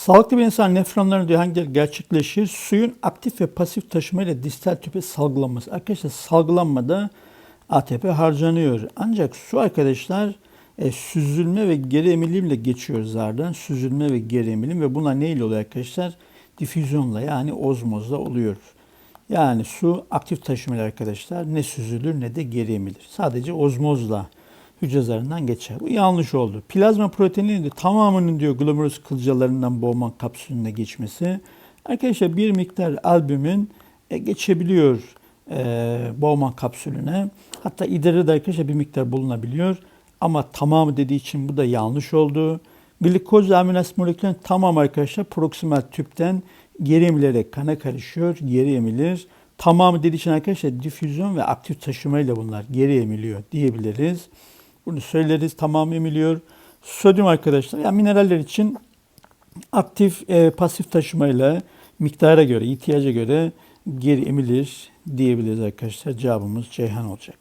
Sağlıklı bir insan nefronların diyor hangileri gerçekleşir? Suyun aktif ve pasif taşımayla distal tüpe salgılanması. Arkadaşlar salgılanmada ATP harcanıyor. Ancak su arkadaşlar e, süzülme ve geri emilimle geçiyor zardan. Süzülme ve geri emilim ve bunlar neyle oluyor arkadaşlar? Difüzyonla yani ozmozla oluyor. Yani su aktif taşımayla arkadaşlar ne süzülür ne de geri emilir. Sadece ozmozla hücre zarından geçer. Bu yanlış oldu. Plazma proteininin de tamamının diyor glomerulus kılcalarından Bowman kapsülüne geçmesi. Arkadaşlar bir miktar albümin e, geçebiliyor e, Bowman kapsülüne. Hatta idarede arkadaşlar bir miktar bulunabiliyor. Ama tamamı dediği için bu da yanlış oldu. Glikoz asit moleküllerinin tamamı arkadaşlar proksimal tüpten geri emilerek kana karışıyor, geri emilir. Tamamı dediği için arkadaşlar difüzyon ve aktif taşımayla bunlar geri emiliyor diyebiliriz. Bunu söyleriz tamamı emiliyor. Sodyum arkadaşlar yani mineraller için aktif e, pasif taşımayla miktara göre, ihtiyaca göre geri emilir diyebiliriz arkadaşlar. Cevabımız Ceyhan olacak.